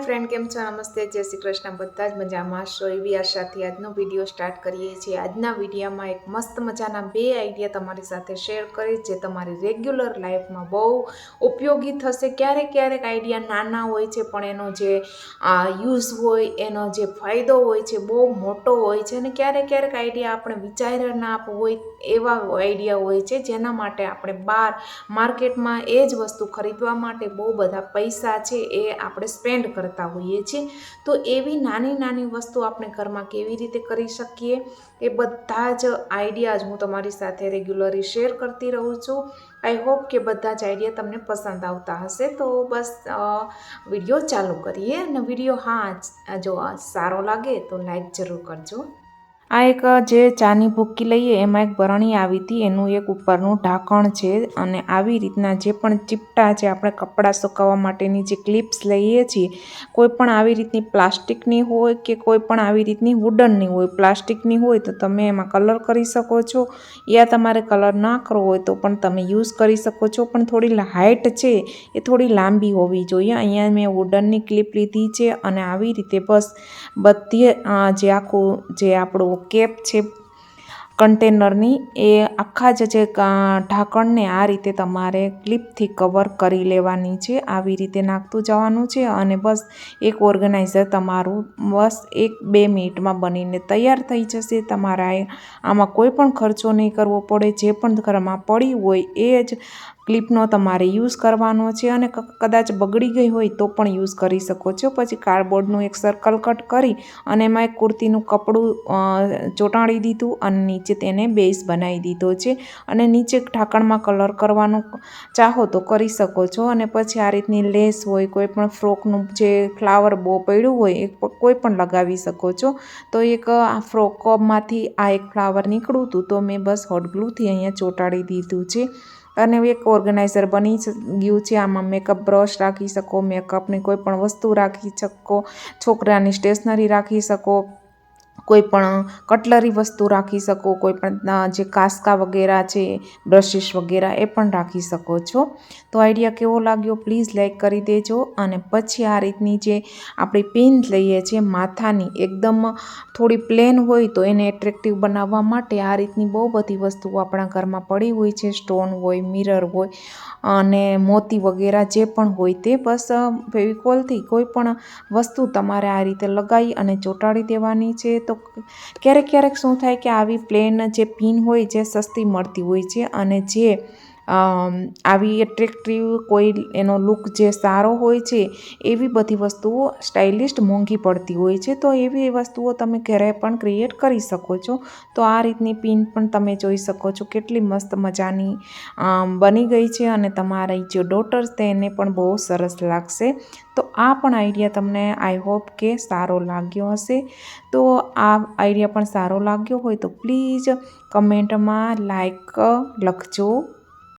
Friend કેમ છો? નમસ્તે. જય શ્રી કૃષ્ણ. બધા જ મજામાં છો એવી આશાથી આજનો વીડિયો સ્ટાર્ટ કરીએ છીએ. આજના વિડીયોમાં એક મસ્ત મજાના બે આઈડિયા તમારી સાથે શેર કરીશ, જે તમારી રેગ્યુલર લાઈફમાં બહુ ઉપયોગી થશે. ક્યારેક ક્યારેક આઈડિયા નાના હોય છે, પણ એનો જે યુઝ હોય, એનો જે ફાયદો હોય છે, બહુ મોટો હોય છે. અને ક્યારેક ક્યારેક આઈડિયા આપણે વિચારના હોય એવા આઈડિયા હોય છે, જેના માટે આપણે બહાર માર્કેટમાં એ જ વસ્તુ ખરીદવા માટે બહુ બધા પૈસા છે એ આપણે સ્પેન્ડ કરતા હોઈએ છીએ. તો એવી નાની નાની વસ્તુ આપણે ઘરમાં કેવી રીતે કરી શકીએ એ બધા જ આઈડિયાઝ હું તમારી સાથે રેગ્યુલરી શેર કરતી રહું છું. આઈ હોપ કે બધા જ આઈડિયા તમને પસંદ આવતા હશે. તો બસ વીડિયો ચાલુ કરીએ અને વીડિયો હા, જો સારો લાગે તો લાઈક જરૂર કરજો. આ એક, જે ચાની ભૂકી લઈએ, એમાં એક બરણી આવી હતી. એનું એક ઉપરનું ઢાંકણ છે અને આવી રીતના જે પણ ચીપટા છે, આપણે કપડાં સુકાવવા માટેની જે ક્લિપ્સ લઈએ છીએ, કોઈ પણ આવી રીતની પ્લાસ્ટિકની હોય કે કોઈ પણ આવી રીતની વુડનની હોય, પ્લાસ્ટિકની હોય, તો તમે એમાં કલર કરી શકો છો. યા તમારે કલર ના કરવો હોય, તો પણ તમે યુઝ કરી શકો છો. પણ થોડી હાઇટ છે, એ થોડી લાંબી હોવી જોઈએ. અહીંયા મેં વુડનની ક્લિપ લીધી છે અને આવી રીતે બસ બધી જે આખું, જે આપણું કેપ છે કન્ટેનરની, એ આખા જ જે ઢાંકણને આ રીતે તમારે ક્લિપથી કવર કરી લેવાની છે, આવી રીતે નાખતું જવાનું છે અને બસ એક ઓર્ગેનાઇઝર તમારું બસ એક બે મિનિટમાં બનીને તૈયાર થઈ જશે. તમારા આમાં કોઈ પણ ખર્ચો નહીં કરવો પડે, જે પણ ઘરમાં પડી હોય એ જ ક્લિપનો તમારે યુઝ કરવાનો છે અને કદાચ બગડી ગઈ હોય તો પણ યુઝ કરી શકો છો. પછી કાર્ડબોર્ડનું એક સર્કલ કટ કરી અને એમાં એક કુર્તીનું કપડું ચોંટાડી દીધું અને નીચે તેને બેઝ બનાવી દીધો છે. અને નીચે ઢાંકણમાં કલર કરવાનું ચાહો તો કરી શકો છો. અને પછી આ રીતની લેસ હોય, કોઈ પણ ફ્રોકનું જે ફ્લાવર બો પડ્યું હોય, એ કોઈ પણ લગાવી શકો છો. તો એક આ ફ્રોકમાંથી આ એક ફ્લાવર નીકળ્યું હતું તો મેં બસ હોટ ગ્લુથી અહીંયા ચોંટાડી દીધું છે. અને એક ઓર્ગેનાઇઝર બની ગયું છે. આમાં મેકઅપ બ્રશ રાખી શકો મેકઅપની કોઈ પણ વસ્તુ રાખી શકો, છોકરાની સ્ટેશનરી રાખી શકો કોઈ પણ કટલરી વસ્તુ રાખી શકો, કોઈ પણ જે કાસ્કા વગેરે છે બ્રશિસ વગેરે એ પણ રાખી શકો છો. તો આઈડિયા કેવો લાગ્યો? પ્લીઝ લાઇક કરી દેજો અને પછી આ રીતની જે આપણી પિન લઈએ છીએ માથાની, એકદમ થોડી પ્લેન હોય તો એને એટ્રેક્ટિવ બનાવવા માટે આ રીતની બહુ બધી વસ્તુઓ આપણા ઘરમાં પડી હોય છે. સ્ટોન હોય, મિરર હોય, અને મોતી વગેરે જે પણ હોય તે બસ ફેવિકોલથી કોઈ પણ વસ્તુ તમારે આ રીતે લગાવી અને ચોંટાડી દેવાની છે. તો ક્યારેક ક્યારેક શું થાય કે આવી પ્લેન જે પિન હોય જે સસ્તી મળતી હોય છે અને જે આવી એટ્રેક્ટિવ કોઈ એનો લુક જે સારો હોય છે, એવી બધી વસ્તુઓ સ્ટાઇલિસ્ટ મોંઘી પડતી હોય છે. તો એવી વસ્તુઓ તમે ઘરે પણ ક્રિએટ કરી શકો છો. તો આ રીતની પિન પણ તમે જોઈ શકો છો. કેટલી મસ્ત મજાની બની ગઈ છે અને તમારી જે ડોટર્સ તેને પણ બહુ સરસ લાગશે. તો આ પણ આઈડિયા તમને આઈ હોપ કે સારો લાગ્યો હશે. તો આ આઈડિયા પણ સારો લાગ્યો હોય તો પ્લીઝ કમેન્ટમાં લાઈક લખજો.